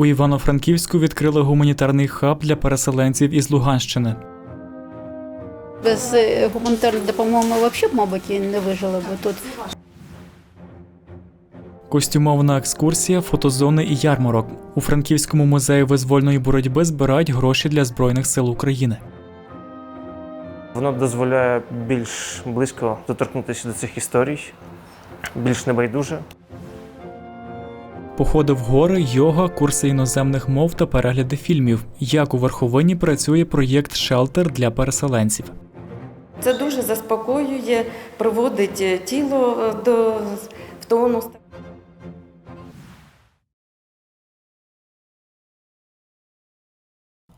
У Івано-Франківську відкрили гуманітарний хаб для переселенців із Луганщини. Без е, гуманітарної допомоги ми взагалі, мабуть, і не вижили б тут. Костюмована екскурсія, фотозони і ярмарок. У Франківському музеї визвольної боротьби збирають гроші для Збройних сил України. Воно дозволяє більш близько доторкнутися до цих історій, більш небайдуже. Походи в гори, йога, курси іноземних мов та перегляди фільмів. Як у верховині працює проєкт Шелтер для переселенців. Це дуже заспокоює, приводить е, тіло е, до в тонус.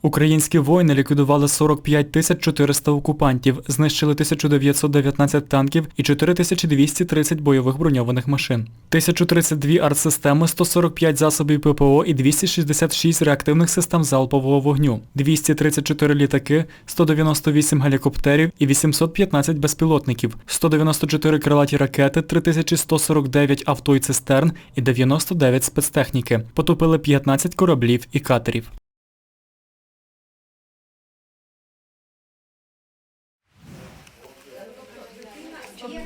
Українські воїни ліквідували 45 тисяч 400 окупантів, знищили 1919 танків і 4230 бойових броньованих машин, 1032 артсистеми, 145 засобів ППО і 266 реактивних систем залпового вогню, 234 літаки, 198 гелікоптерів і 815 безпілотників, 194 крилаті ракети, 3149 авто і цистерн і 99 спецтехніки. Потопили 15 кораблів і катерів.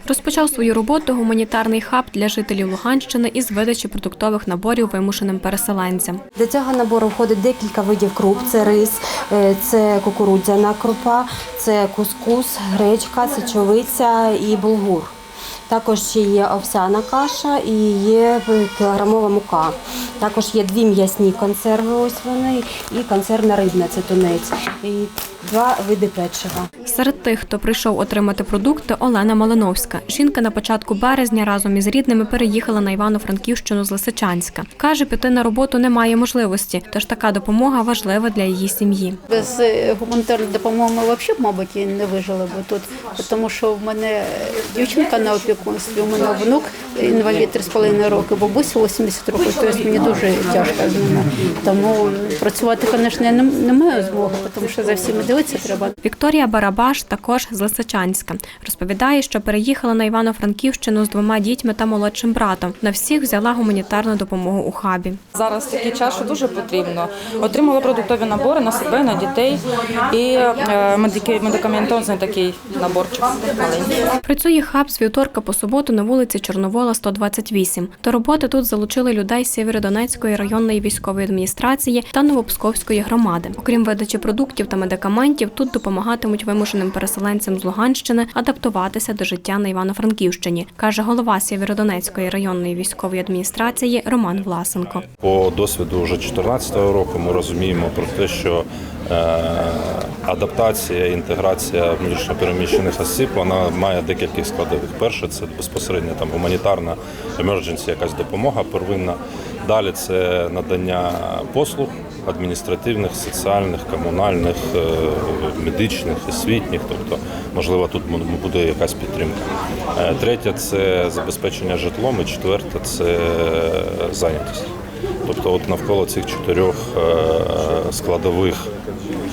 Розпочав свою роботу гуманітарний хаб для жителів Луганщини із видачі продуктових наборів вимушеним переселенцям. До цього набору входить декілька видів круп: це рис, е, це кукурудзяна крупа, це кускус, гречка, сечовиця і булгур. Також є овсяна каша і є кілограмова мука. Також є дві м'ясні консерви, ось вони, і консервна рибна, це тунець, два види печива. Серед тих, хто прийшов отримати продукти, Олена Малиновська. Жінка на початку березня разом із рідними переїхала на Івано-Франківщину з Лисичанська. Каже, піти на роботу немає можливості, тож така допомога важлива для її сім'ї. Без е, гуманітарної допомоги ми взагалі, мабуть, не вижили б тут. Тому що в мене дівчинка на опікунстві, у мене внук інвалід 3,5 роки, бабуся 80 років, тобто мені дуже тяжко з ними. Тому працювати, звісно, я не, не маю змоги, тому що за всіми дивитися треба. Вікторія Барабаш також з Лисичанська. Розповідає, що переїхала на Івано-Франківщину з двома дітьми та молодшим братом. На всіх взяла гуманітарну допомогу у хабі. Зараз такий час, що дуже потрібно. Отримала продуктові набори на себе, на дітей і е, медикаментозний такий наборчик маленький. Працює хаб з вівторка по суботу на вулиці Чорновола, 128. До роботи тут залучили людей з Сєвєродонецької районної військової адміністрації та Новопсковської громади. Окрім видачі продуктів та медикаментів, тут допомагатимуть вимушеним переселенцям з Луганщини адаптуватися до життя на Івано-Франківщині, каже голова Сєвєродонецької районної військової адміністрації Роман Власенко. По досвіду вже 2014 року ми розуміємо про те, що е, адаптація, інтеграція внутрішньопереміщених осіб вона має декілька складових. Перше це безпосередньо там гуманітарна emergency, якась допомога первинна. Далі це надання послуг адміністративних, соціальних, комунальних, е, медичних, освітніх, тобто, можливо, тут буде якась підтримка. Е, Третє це забезпечення житлом, і четверте це зайнятість. Тобто, от навколо цих чотирьох е, складових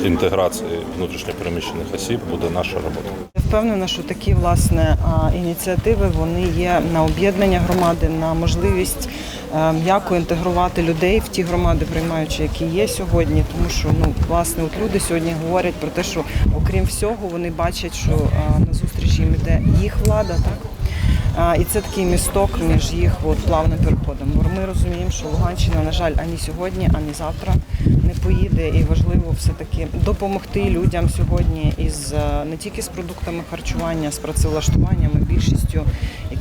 інтеграції внутрішньопереміщених осіб буде наша робота. Впевнена, що такі власне ініціативи вони є на об'єднання громади, на можливість м'яко інтегрувати людей в ті громади, приймаючі, які є сьогодні. Тому що ну власне, от люди сьогодні говорять про те, що окрім всього вони бачать, що на зустріч їм іде їх влада, так. А, І це такий місток між їх от, плавним переходом. Бо Ми розуміємо, що Луганщина, на жаль, ані сьогодні, ані завтра не поїде. І важливо все-таки допомогти людям сьогодні із е, не тільки з продуктами харчування, з працевлаштуванням, і більшістю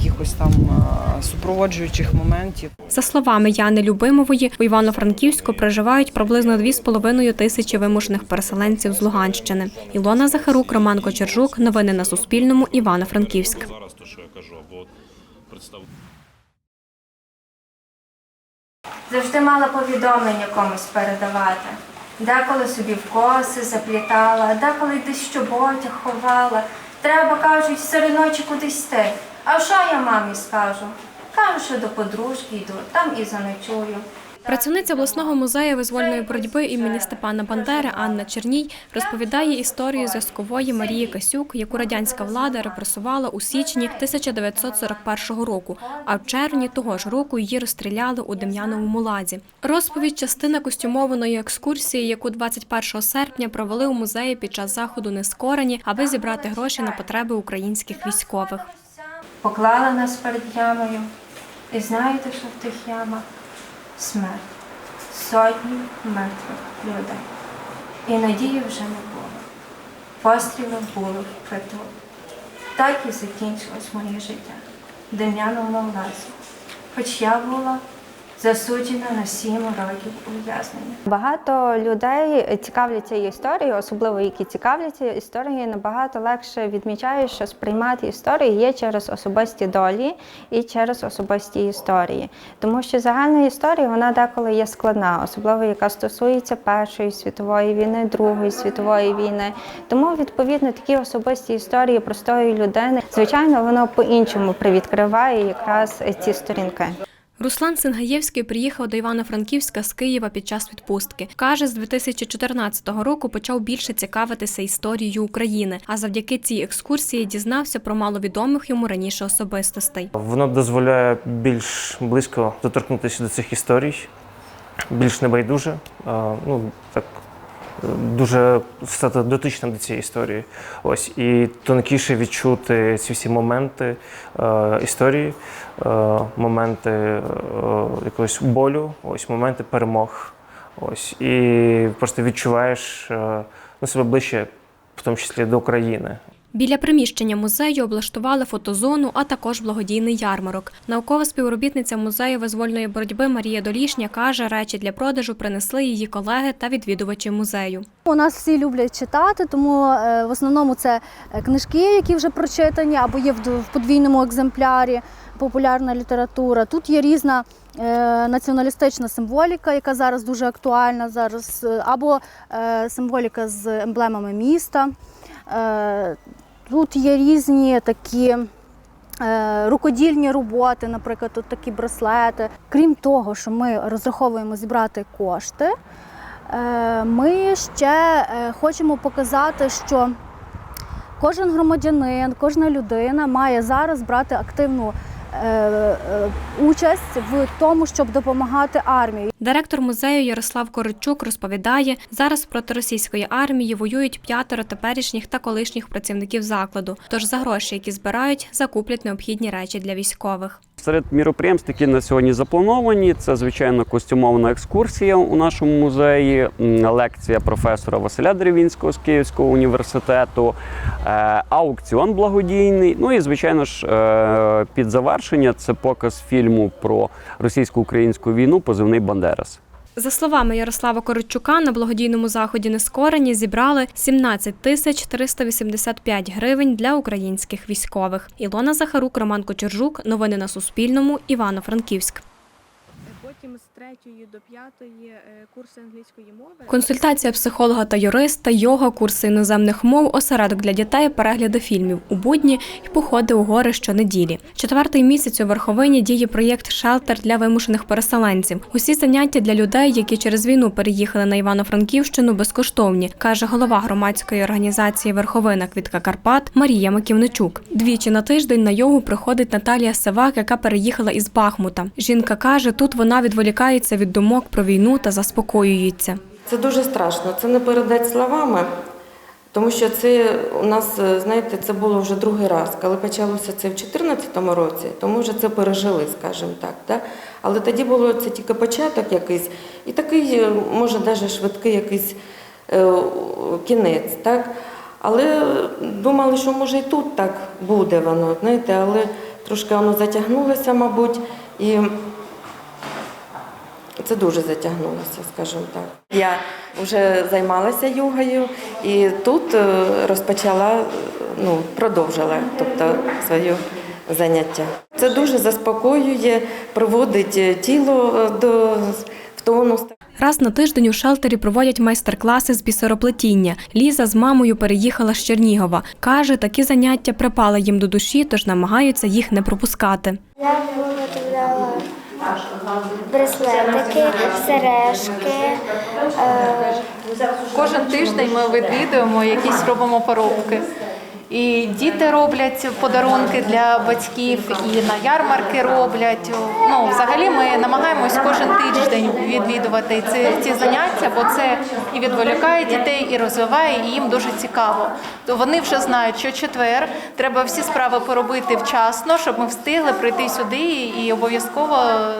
якихось там е, супроводжуючих моментів. За словами Яни Любимової, у Івано-Франківську проживають приблизно 2,5 тисячі вимушених переселенців з Луганщини. Ілона Захарук, Роман Кочержук. Новини на Суспільному. Івано-Франківськ. Зараз то, що я кажу, або представ. Завжди мала повідомлення комусь передавати. Деколи собі в коси заплітала, деколи десь в чоботях ховала. Треба, кажуть, серед ночі кудись йти. А що я мамі скажу? Кажу, що до подружки йду, там і заночую. Працівниця обласного музею визвольної боротьби імені Степана Бандери Анна Черній розповідає історію зв'язкової Марії Касюк, яку радянська влада репресувала у січні 1941 року, а в червні того ж року її розстріляли у Дем'яновому ладі. Розповідь частина костюмованої екскурсії, яку 21 серпня провели у музеї під час заходу Нескорені, аби зібрати гроші на потреби українських військових. Поклали нас перед ямою. І знаєте, що в тих ямах смерть. Сотні мертвих людей. І надії вже не було. Пострілів було притул. Так і закінчилось моє життя в Дем'яновому лазі. Хоч я була засуджена на сім років ув'язнення. Багато людей цікавляться історією, особливо які цікавляться історією, набагато легше відмічають, що сприймати історію є через особисті долі і через особисті історії. Тому що загальна історія вона деколи є складна, особливо яка стосується Першої світової війни, Другої світової війни. Тому відповідно такі особисті історії простої людини, звичайно, воно по-іншому привідкриває якраз ці сторінки. Руслан Сингаєвський приїхав до Івано-Франківська з Києва під час відпустки. Каже, з 2014 року почав більше цікавитися історією України, а завдяки цій екскурсії дізнався про маловідомих йому раніше особистостей. Воно дозволяє більш близько доторкнутися до цих історій, більш небайдуже, ну так дуже стати дотичним до цієї історії. Ось і тонкіше відчути ці всі моменти е, історії, е, моменти е, якогось болю, ось моменти перемог. Ось і просто відчуваєш е, ну, себе ближче, в тому числі до України. Біля приміщення музею облаштували фотозону, а також благодійний ярмарок. Наукова співробітниця музею визвольної боротьби Марія Долішня каже, речі для продажу принесли її колеги та відвідувачі музею. У нас всі люблять читати, тому е, в основному це е, книжки, які вже прочитані або є в подвійному екземплярі, популярна література. Тут є різна е, націоналістична символіка, яка зараз дуже актуальна зараз, або символіка з емблемами міста. Тут є різні такі е, рукодільні роботи, наприклад, тут такі браслети. Крім того, що ми розраховуємо зібрати кошти, е, ми ще е, хочемо показати, що кожен громадянин, кожна людина має зараз брати активну участь в тому, щоб допомагати армії. Директор музею Ярослав Коричук розповідає, зараз проти російської армії воюють п'ятеро теперішніх та колишніх працівників закладу. Тож за гроші, які збирають, закуплять необхідні речі для військових. Серед міроприємств, які на сьогодні заплановані, це звичайно костюмована екскурсія у нашому музеї, лекція професора Василя Деревінського з Київського університету, е, аукціон благодійний. Ну і звичайно ж, е, під завершення це показ фільму про російсько-українську війну Позивний Бандерас. За словами Ярослава Коричука, на благодійному заході Нескорені зібрали 17 тисяч 385 гривень для українських військових. Ілона Захарук, Роман Кочержук. Новини на Суспільному. Івано-Франківськ. Потім з третьої до п'ятої е, курси англійської мови. Консультація психолога та юриста, йога, курси іноземних мов, осередок для дітей, перегляди фільмів у будні і походи у гори щонеділі. Четвертий місяць у Верховині діє проєкт Шелтер для вимушених переселенців. Усі заняття для людей, які через війну переїхали на Івано-Франківщину, безкоштовні, каже голова громадської організації Верховина Квітка Карпат Марія Маківничук. Двічі на тиждень на йогу приходить Наталія Севак, яка переїхала із Бахмута. Жінка каже, тут вона відволікається від думок про війну та заспокоюється. Це дуже страшно, це не передати словами, тому що це у нас, е, знаєте, це було вже другий раз. Коли почалося це в 2014 році, то ми вже це пережили, скажімо так. Да? Але тоді було це тільки початок якийсь, і такий, е, може, навіть швидкий якийсь е, кінець. Так? Але думали, що може і тут так буде воно, знаєте, але трошки воно затягнулося, мабуть. І це дуже затягнулося, скажімо так. Я вже займалася йогою і тут е, розпочала, е, ну, продовжила тобто, своє заняття. Це дуже заспокоює, приводить е, тіло до в тонус. Раз на тиждень у шелтері проводять майстер-класи з бісероплетіння. Ліза з мамою переїхала з Чернігова. Каже, такі заняття припали їм до душі, тож намагаються їх не пропускати. Я виготовляла браслетики, сережки. Е, Кожен тиждень ми відвідуємо якісь робимо поробки. І діти роблять подарунки для батьків, і на ярмарки роблять. Ну, взагалі ми намагаємось кожен тиждень відвідувати ці, ці заняття, бо це і відволікає дітей, і розвиває, і їм дуже цікаво. То вони вже знають, що четвер треба всі справи поробити вчасно, щоб ми встигли прийти сюди і обов'язково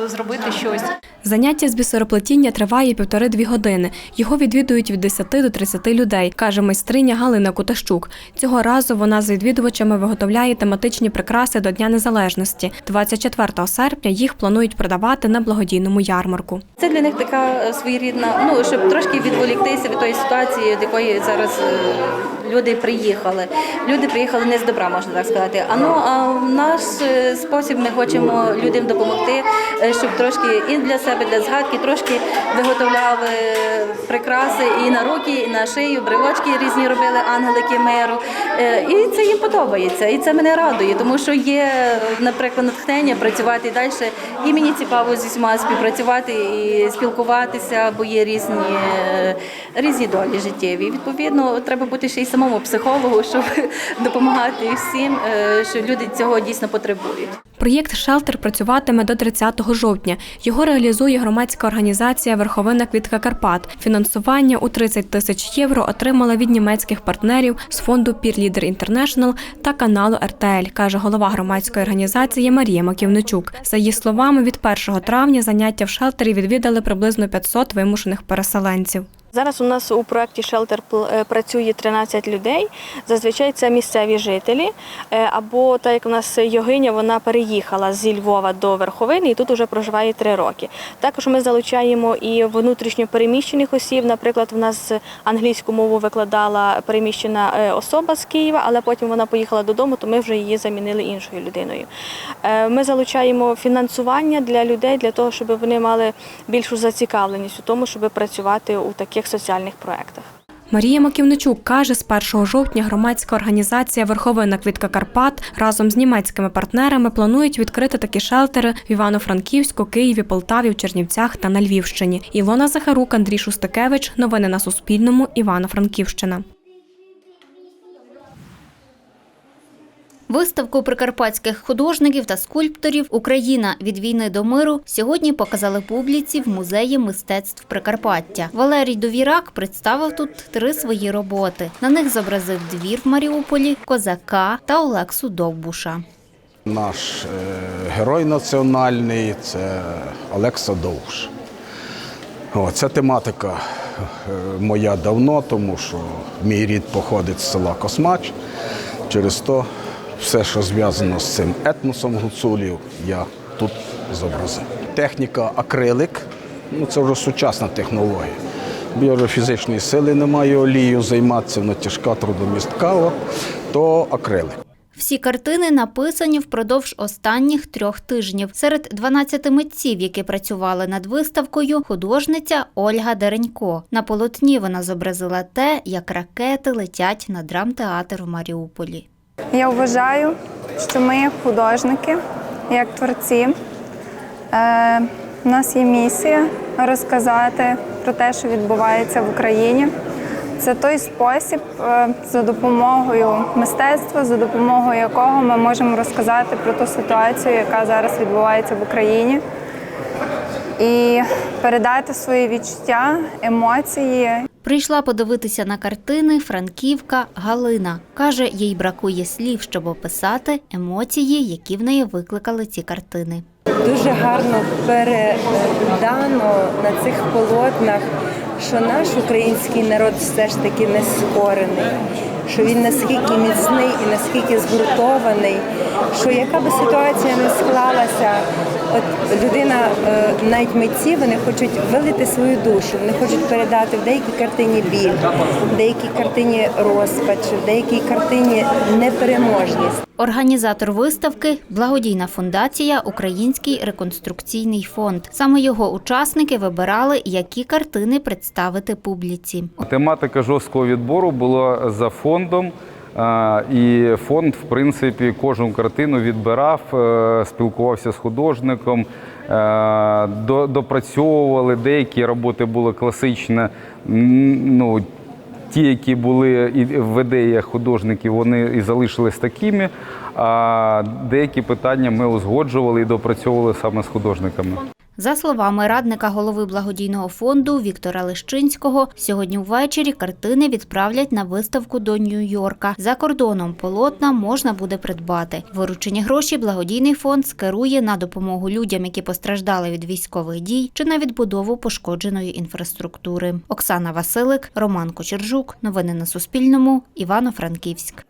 зробити щось. Заняття з бісероплетіння триває півтори-дві години. Його відвідують від 10 до 30 людей, каже майстриня Галина Кутащук. Цього разу вона з відвідувачами виготовляє тематичні прикраси до Дня Незалежності. 24 серпня їх планують продавати на благодійному ярмарку. Це для них така е, своєрідна, ну щоб трошки відволіктися від тої ситуації, до якої зараз е, люди приїхали. Люди приїхали не з добра, можна так сказати. А ну а в наш е, спосіб ми хочемо людям допомогти, е, щоб трошки і для себе, для згадки, трошки виготовляли прикраси і на руки, і на шию, брелочки різні робили ангелики миру. Е, І це їм подобається, і це мене радує, тому що є, наприклад, натхнення працювати далі. І мені цікаво з усіма співпрацювати і спілкуватися, бо є різні, е, різні долі життєві. Відповідно, треба бути ще й самому психологу, щоб допомагати всім, е, що люди цього дійсно потребують. Проєкт Шелтер працюватиме до 30 жовтня. Його реалізує громадська організація Верховина Квітка Карпат. Фінансування у 30 тисяч євро отримала від німецьких партнерів з фонду Leader International та каналу РТЛ, каже голова громадської організації Марія Маківничук. За її словами, від 1 травня заняття в шелтері відвідали приблизно 500 вимушених переселенців. Зараз у нас у проєкті пл- е, працює 13 людей. Зазвичай це місцеві жителі. Е, Або так як у нас йогиня, вона переїхала зі Львова до Верховини і тут вже проживає 3 роки. Також ми залучаємо і внутрішньо переміщених осіб. Наприклад, в нас англійську мову викладала переміщена е, особа з Києва, але потім вона поїхала додому, то ми вже її замінили іншою людиною. Ми залучаємо фінансування для людей для того, щоб вони мали більшу зацікавленість у тому, щоб працювати у таких соціальних проєктах. Марія Маківничук каже, з 1 жовтня громадська організація Верховина Квітка Карпат разом з німецькими партнерами планують відкрити такі шелтери в Івано-Франківську, Києві, Полтаві, в Чернівцях та на Львівщині. Ілона Захарук, Андрій Шустакевич. Новини на Суспільному. Івано-Франківщина. Виставку прикарпатських художників та скульпторів Україна від війни до миру сьогодні показали публіці в музеї мистецтв Прикарпаття. Валерій Довірак представив тут три свої роботи. На них зобразив двір в Маріуполі, козака та Олексу Довбуша. Наш е, герой національний це Олекса Довж. О, ця тематика е, моя давно, тому що мій рід походить з села Космач. Через то все, що зв'язано з цим етносом гуцулів, я тут зобразив. Техніка акрилик, ну це вже сучасна технологія. Я фізичної сили немає олію займатися, вона тяжка, трудомістка, то акрилик. Всі картини написані впродовж останніх трьох тижнів. Серед 12 митців, які працювали над виставкою, художниця Ольга Деренько. На полотні вона зобразила те, як ракети летять на драмтеатр у Маріуполі. Я вважаю, що ми, як художники, як творці, е, у нас є місія розказати про те, що відбувається в Україні. Це той спосіб, е, за допомогою мистецтва, за допомогою якого ми можемо розказати про ту ситуацію, яка зараз відбувається в Україні, і передати свої відчуття, емоції. Прийшла подивитися на картини Франківка Галина. Каже, їй бракує слів, щоб описати емоції, які в неї викликали ці картини. Дуже гарно передано на цих полотнах, що наш український народ все ж таки не скорений, що він наскільки міцний і наскільки згуртований, що яка би ситуація не склалася, от людина, е, навіть митці, вони хочуть вилити свою душу, вони хочуть передати в деякій картині біль, в деякій картині розпач, в деякій картині непереможність. Організатор виставки благодійна фундація Український реконструкційний фонд. Саме його учасники вибирали, які картини представити публіці. Тематика жорсткого відбору була за фондом. І фонд, в принципі, кожну картину відбирав, е, спілкувався з художником, е, допрацьовували. Деякі роботи були класичні. Ну, ті, які були в ідеях художників, вони і залишились такими. А деякі питання ми узгоджували і допрацьовували саме з художниками. За словами радника голови благодійного фонду Віктора Лещинського, сьогодні ввечері картини відправлять на виставку до Нью-Йорка. За кордоном полотна можна буде придбати. Виручені гроші благодійний фонд скерує на допомогу людям, які постраждали від військових дій, чи на відбудову пошкодженої інфраструктури. Оксана Василик, Роман Кочержук. Новини на Суспільному. Івано-Франківськ.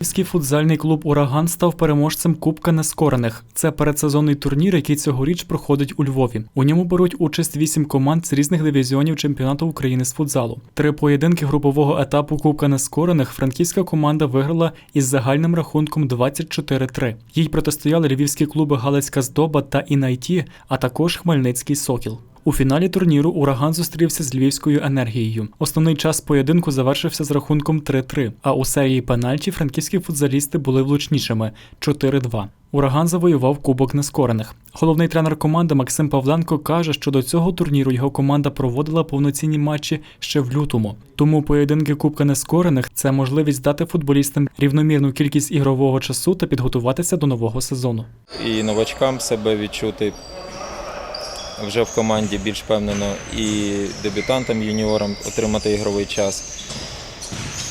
Київський футзальний клуб Ураган став переможцем Кубка Нескорених. Це передсезонний турнір, який цьогоріч проходить у Львові. У ньому беруть участь вісім команд з різних дивізіонів чемпіонату України з футзалу. Три поєдинки групового етапу Кубка Нескорених франківська команда виграла із загальним рахунком 24-3. Їй протистояли львівські клуби Галицька Здоба та Інайті, а також Хмельницький Сокіл. У фіналі турніру Ураган зустрівся з львівською енергією. Основний час поєдинку завершився з рахунком 3-3, а у серії пенальті франківські футзалісти були влучнішими 4-2. Ураган завоював Кубок Нескорених. Головний тренер команди Максим Павленко каже, що до цього турніру його команда проводила повноцінні матчі ще в лютому. Тому поєдинки Кубка Нескорених це можливість дати футболістам рівномірну кількість ігрового часу та підготуватися до нового сезону. і новачкам себе відчути вже в команді більш впевнено, і дебютантам, юніорам отримати ігровий час.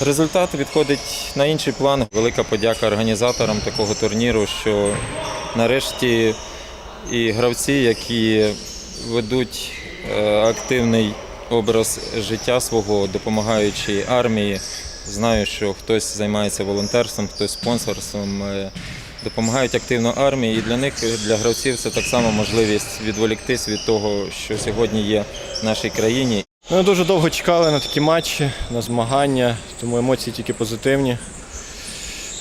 Результат відходить на інший план. Велика подяка організаторам такого турніру, що нарешті і гравці, які ведуть е, активний образ життя свого, допомагаючи армії. Знаю, що хтось займається волонтерством, хтось спонсорством. Допомагають активно армії, і для них, для гравців, це так само можливість відволіктись від того, що сьогодні є в нашій країні. Ми дуже довго чекали на такі матчі, на змагання, тому емоції тільки позитивні.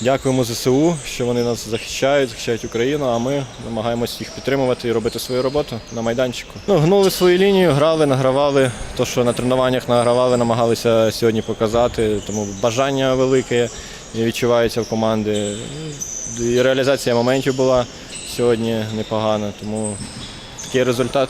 Дякуємо ЗСУ, що вони нас захищають, захищають Україну, а ми намагаємося їх підтримувати і робити свою роботу на майданчику. Ну, гнули свою лінію, грали, награвали. То, що на тренуваннях награвали, намагалися сьогодні показати. Тому бажання велике відчувається в команди. Реалізація моментів була сьогодні непогана, тому такий результат.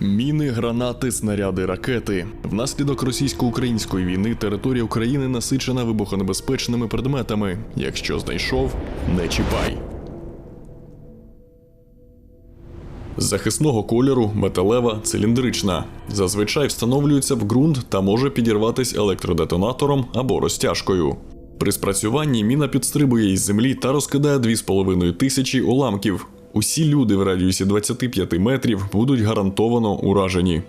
Міни, гранати, снаряди, ракети. Внаслідок російсько-української війни територія України насичена вибухонебезпечними предметами. Якщо знайшов, не чіпай. Захисного кольору металева циліндрична. Зазвичай встановлюється в ґрунт та може підірватись електродетонатором або розтяжкою. При спрацюванні міна підстрибує із землі та розкидає 2,5 тисячі уламків. Усі люди в радіусі 25 метрів будуть гарантовано уражені.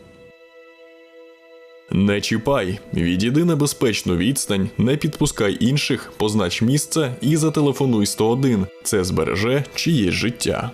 Не чіпай, відійди на безпечну відстань, не підпускай інших, познач місце і зателефонуй 101. Це збереже чиєсь життя.